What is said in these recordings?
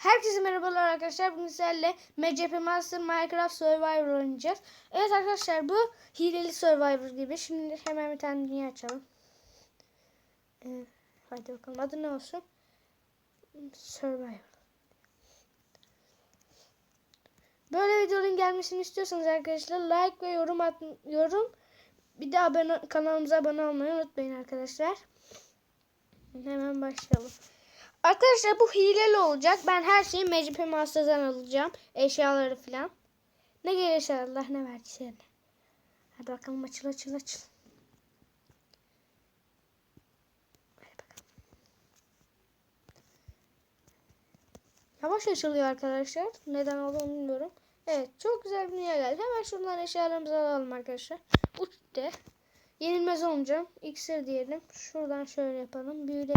Herkese merhabalar arkadaşlar. Bugün sizlerle MCP Master Minecraft Survivor oynayacağız. Evet arkadaşlar bu hileli Survivor gibi. Şimdi hemen bir tane dünya açalım. Ee, hadi bakalım adı ne olsun? Survivor. Böyle videoların gelmesini istiyorsanız arkadaşlar like ve yorum at yorum bir de abone kanalımıza abone olmayı unutmayın arkadaşlar. Hemen başlayalım. Arkadaşlar bu hileli olacak. Ben her şeyi MCP Master'dan alacağım. Eşyaları falan. Ne gelirse Allah ne verdiyse. Hadi bakalım açıl açıl açıl. Yavaş açılıyor arkadaşlar. Neden olduğunu bilmiyorum. Evet çok güzel bir dünya geldi. Hemen şundan eşyalarımızı alalım arkadaşlar. Uçtu. Yenilmez olmayacağım. İksir diyelim. Şuradan şöyle yapalım. Büyüle.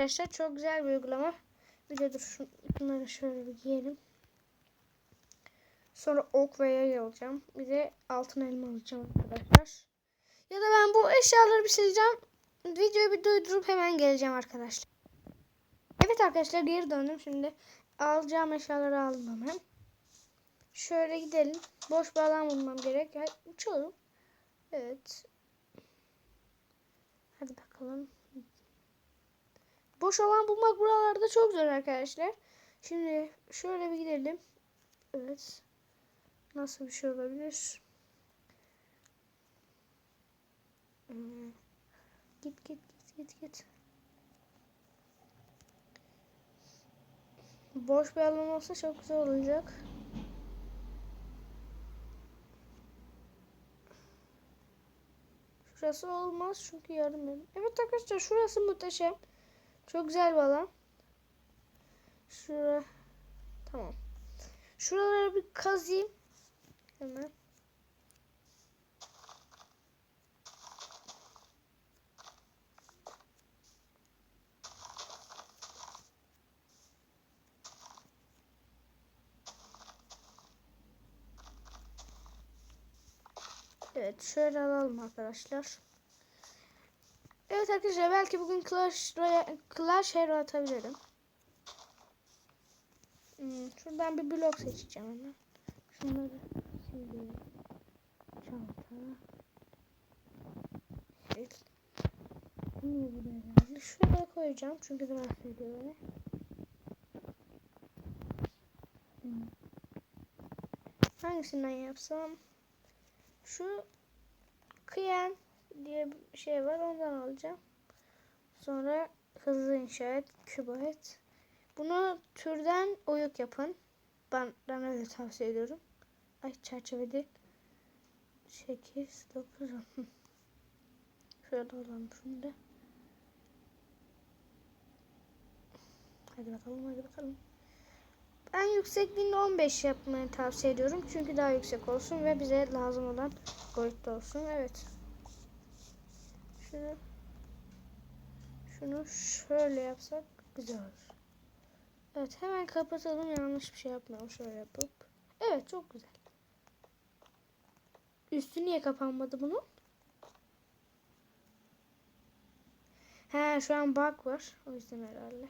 Arkadaşlar çok güzel bir uygulama. Bir de dur şu- bunları şöyle bir giyelim. Sonra ok ve yay alacağım. Bir de altın elma alacağım arkadaşlar. Ya da ben bu eşyaları bir sileceğim. Videoyu bir duydurup hemen geleceğim arkadaşlar. Evet arkadaşlar geri döndüm. Şimdi alacağım eşyaları aldım hemen. Şöyle gidelim. Boş bir alan bulmam gerek. Uçalım. Evet. Hadi bakalım. Boş alan bulmak buralarda çok zor arkadaşlar. Şimdi şöyle bir gidelim. Evet. Nasıl bir şey olabilir? Hmm. Git git git git git. Boş bir alan olsa çok güzel olacak. Şurası olmaz çünkü yarım yarım. Evet arkadaşlar şurası muhteşem. Çok güzel bir alan. Şura. Tamam. Şuraları bir kazayım. Hemen. Evet şöyle alalım arkadaşlar. Evet arkadaşlar belki bugün Clash Royale, Clash Hero atabilirim. Hmm, şuradan bir blok seçeceğim hemen. Şunları sileyim. Çanta. Sil. Bunu buraya geldi. Şuraya koyacağım çünkü rahatsız ediyor beni. Hangisinden yapsam? Şu kıyan diye bir şey var ondan alacağım. Sonra hızlı inşaat, kübet. Bunu türden oyuk yapın. Ben, ben öyle tavsiye ediyorum. Ay çerçeve değil. 8, 9, 10. Şöyle alalım şunu da. Hadi bakalım hadi bakalım. Ben yüksekliğini 15 yapmayı tavsiye ediyorum. Çünkü daha yüksek olsun ve bize lazım olan boyutta olsun. Evet. Şunu şunu şöyle yapsak güzel olur. Evet hemen kapatalım. Yanlış bir şey yapmayalım. Şöyle yapıp. Evet çok güzel. Üstü niye kapanmadı bunun? He şu an bug var. O yüzden herhalde.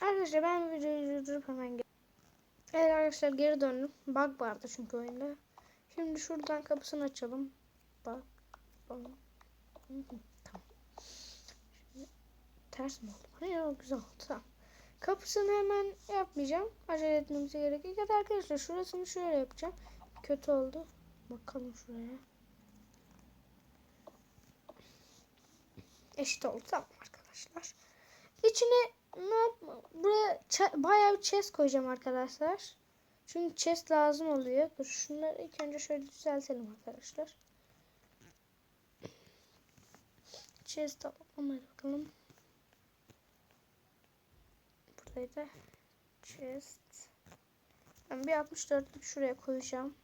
Arkadaşlar ben videoyu durdurup hemen gel. Evet arkadaşlar geri döndüm. Bug vardı çünkü oyunda. Şimdi şuradan kapısını açalım. Bak. Tamam. Şimdi ters mi oldu? Hayır güzel oldu. Tamam. Kapısını hemen yapmayacağım. Acele etmemize gerek yok. Evet arkadaşlar şurasını şöyle yapacağım. Kötü oldu. Bakalım şuraya. Eşit oldu. Tamam arkadaşlar. İçine ne yapma? Buraya bayağı bir chest koyacağım arkadaşlar. Çünkü chest lazım oluyor. Dur şunları ilk önce şöyle düzeltelim arkadaşlar. Chest alalım hadi bakalım. Buradaydı. Chest. Ben bir 64'lük şuraya koyacağım.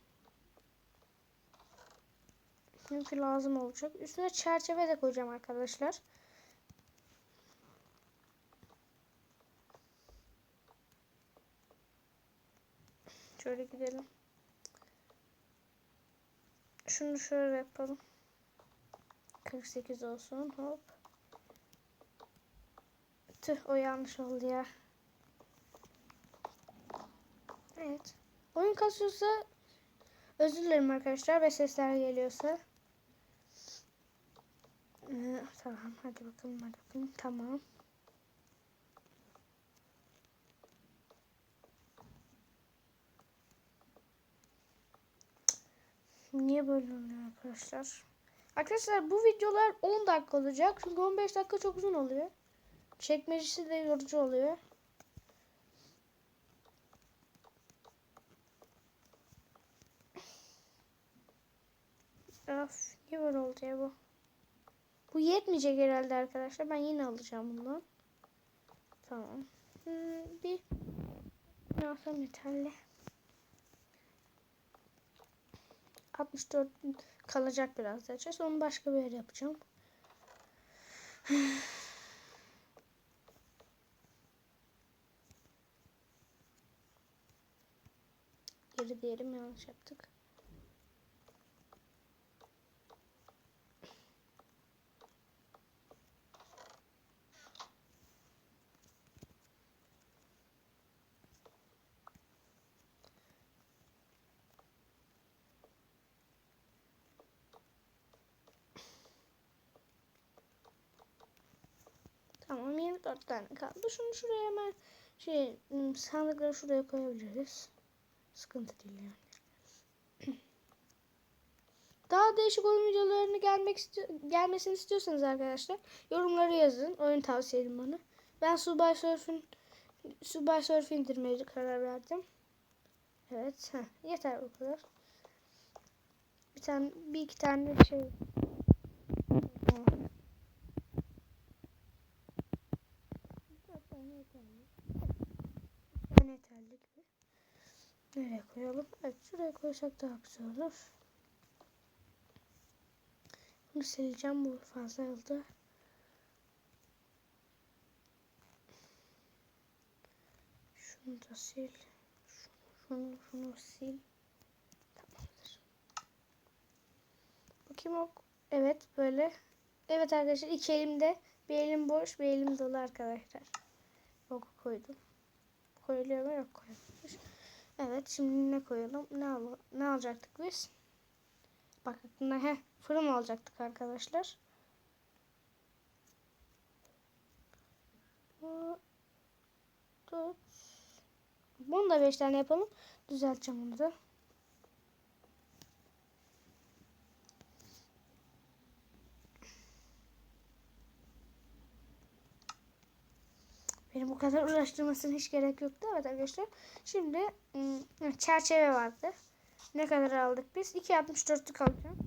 Çünkü lazım olacak. Üstüne çerçeve de koyacağım arkadaşlar. Şöyle gidelim. Şunu şöyle yapalım. 48 olsun. Hop. Tüh o yanlış oldu ya. Evet. Oyun kasıyorsa özür dilerim arkadaşlar ve sesler geliyorsa. Ee, tamam hadi bakalım hadi bakalım tamam. Niye böyle oluyor arkadaşlar? Arkadaşlar bu videolar 10 dakika olacak. Çünkü 15 dakika çok uzun oluyor. Çekmecesi de yorucu oluyor. Of, niye böyle oldu ya bu? Bu yetmeyecek herhalde arkadaşlar. Ben yine alacağım bundan. Tamam. Hmm, bir ne alsam yeterli. 64 kalacak biraz da. Sonra başka bir yere yapacağım. Geri diyelim yanlış yaptık. 24 tane kaldı. Şunu şuraya hemen şey sandıkları şuraya koyabiliriz. Sıkıntı değil yani. Daha değişik oyun videolarını gelmek isti gelmesini istiyorsanız arkadaşlar yorumlara yazın. Oyun tavsiye edin bana. Ben Subway Surf'in Subway Surf indirmeye karar verdim. Evet. Heh, yeter bu kadar. Bir tane bir iki tane şey tane yeterli gibi. Nereye koyalım? Evet şuraya koysak daha güzel olur. Bunu sileceğim. Bu fazla oldu. Şunu da sil. Şunu, şunu, şunu sil. Tamamdır. Bakayım o. Evet böyle. Evet arkadaşlar iki elimde. Bir elim boş bir elim dolu arkadaşlar. Logo koydum. Koyuluyor mu? Yok koyulmuş. Evet şimdi ne koyalım? Ne, al ne alacaktık biz? Bak aklına he fırın alacaktık arkadaşlar. Bunu da 5 tane yapalım. Düzelteceğim onu da. Beni bu kadar uğraştırmasına hiç gerek yoktu. Evet arkadaşlar. Şimdi çerçeve vardı. Ne kadar aldık biz? 2.64'lük alacağım.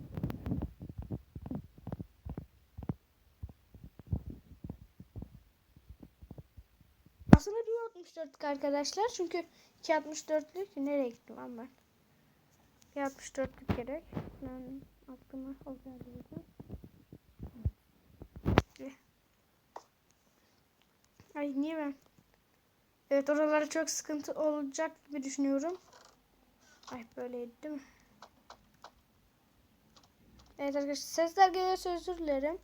Aslında 1.64'lük arkadaşlar. Çünkü 2.64'lük nereye gittim ben? 1.64'lük gerek. Yani aklıma o geldi. Ay niye ben? Evet oralara çok sıkıntı olacak gibi düşünüyorum. Ay böyleydi değil mi? Evet arkadaşlar sesler geliyorsa özür dilerim.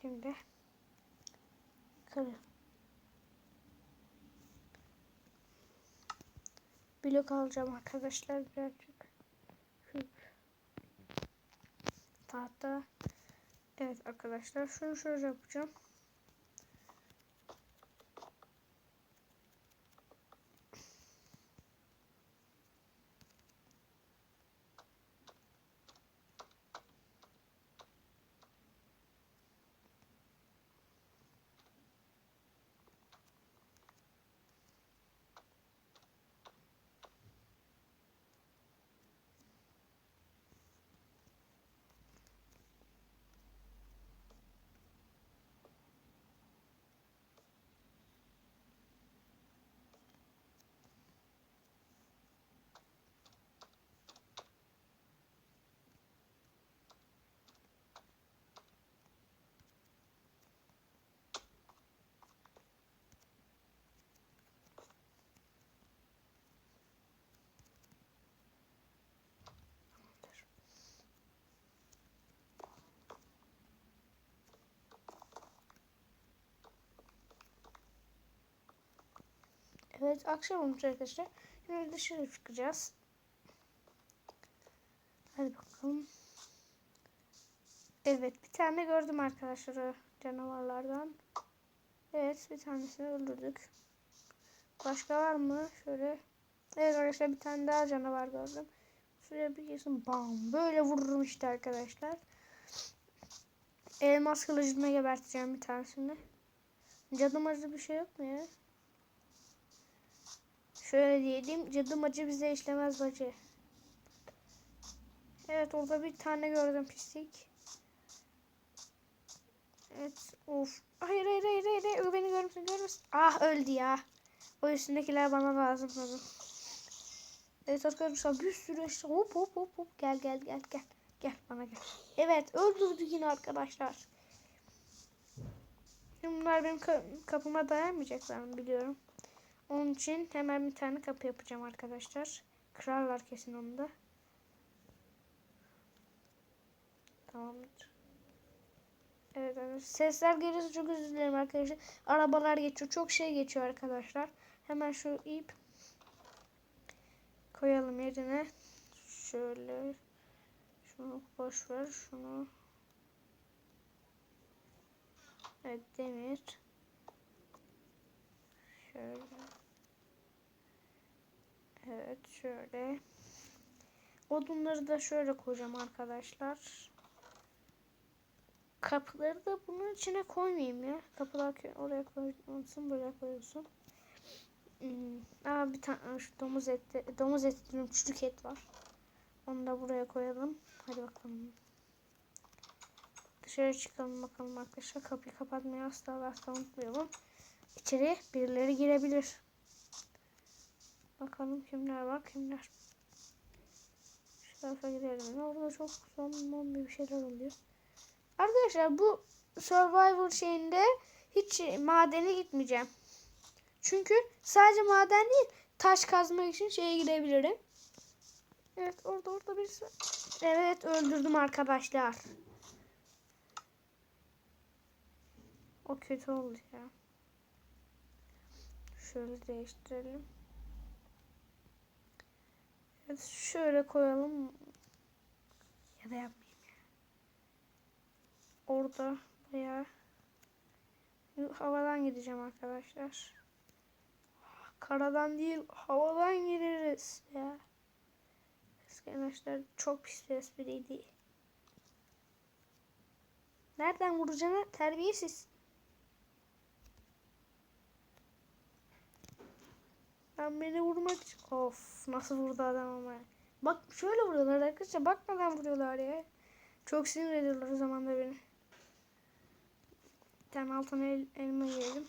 Şimdi kırı. Blok alacağım arkadaşlar birazcık. Tahta. Evet arkadaşlar şunu şöyle yapacağım. Evet akşam olmuş arkadaşlar. Şimdi dışarı çıkacağız. Hadi bakalım. Evet bir tane gördüm arkadaşlar canavarlardan. Evet bir tanesini öldürdük. Başka var mı? Şöyle. Evet arkadaşlar bir tane daha canavar gördüm. Şuraya bir kesin bam. Böyle vururum işte arkadaşlar. Elmas kılıcımla geberteceğim bir tanesini. Cadım acı bir şey yok mu ya? Şöyle diyelim. Cadım acı bize işlemez bacı. Evet orada bir tane gördüm pislik. Evet of. Hayır hayır hayır hayır. hayır. Beni görmüşsün görmüşsün. Ah öldü ya. O üstündekiler bana lazım lazım. Evet arkadaşlar bir sürü eşya. Hop hop hop hop. Gel gel gel gel. Gel bana gel. Evet öldürdük yine arkadaşlar. Şimdi bunlar benim ka- kapıma dayanmayacaklar biliyorum. Onun için hemen bir tane kapı yapacağım arkadaşlar. Kırarlar kesin onu da. Tamamdır. Evet, evet. Sesler gelirse çok özür dilerim arkadaşlar. Arabalar geçiyor. Çok şey geçiyor arkadaşlar. Hemen şu ip koyalım yerine. Şöyle. Şunu boş ver. Şunu. Evet demir. Şöyle. Evet şöyle. Odunları da şöyle koyacağım arkadaşlar. Kapıları da bunun içine koymayayım ya. Kapılar oraya koyulsun, buraya koyulsun. Hmm. Aa bir tane şu domuz eti, domuz eti diyorum, çocuk et var. Onu da buraya koyalım. Hadi bakalım. Dışarı çıkalım bakalım arkadaşlar. Kapıyı kapatmayı asla ve asla unutmayalım. İçeri birileri girebilir. Bakalım kimler var kimler. Şu tarafa gidelim. Orada çok son bir şeyler oluyor. Arkadaşlar bu Survivor şeyinde hiç madene gitmeyeceğim. Çünkü sadece maden değil taş kazmak için şeye gidebilirim. Evet orada orada birisi. Evet öldürdüm arkadaşlar. O kötü oldu ya. Şöyle değiştirelim. Evet şöyle koyalım. Ya da yapmayayım ya. Orada bayağı havadan gideceğim arkadaşlar. Karadan değil havadan gireriz ya. Arkadaşlar çok pis bir espriydi. Nereden vuracağını terbiyesiz. Ben beni vurmak için... Of nasıl vurdu adam ama. Bak şöyle vuruyorlar arkadaşlar. Bakmadan vuruyorlar ya. Çok sinir ediyorlar o zaman da beni. Bir tane altın el, elma yiyelim.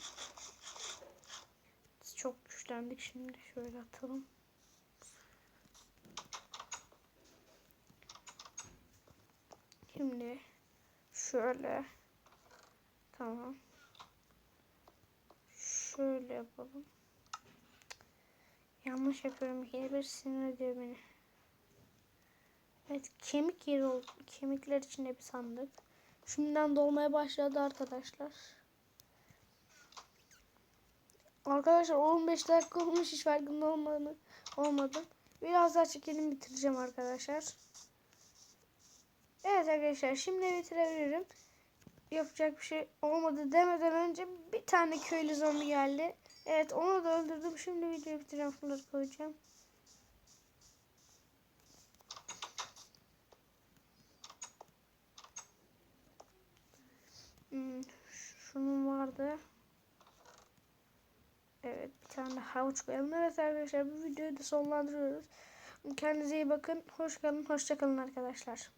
Çok güçlendik şimdi. Şöyle atalım. Şimdi şöyle. Tamam. Şöyle yapalım. Yanlış yapıyorum. Yine bir sinir ediyor beni. Evet kemik yeri oldu. Kemikler içinde bir sandık. Şimdiden dolmaya başladı arkadaşlar. Arkadaşlar 15 dakika olmuş hiç farkında olmadı. olmadım. Biraz daha çekelim bitireceğim arkadaşlar. Evet arkadaşlar şimdi bitirebilirim. Yapacak bir şey olmadı demeden önce bir tane köylü zombi geldi. Evet onu da öldürdüm. Şimdi videoyu bitireceğim. Şunları koyacağım. Hmm, şunun vardı. Evet bir tane havuç koyalım. Evet arkadaşlar bu videoyu da sonlandırıyoruz. Kendinize iyi bakın. Hoş kalın. Hoşça kalın arkadaşlar.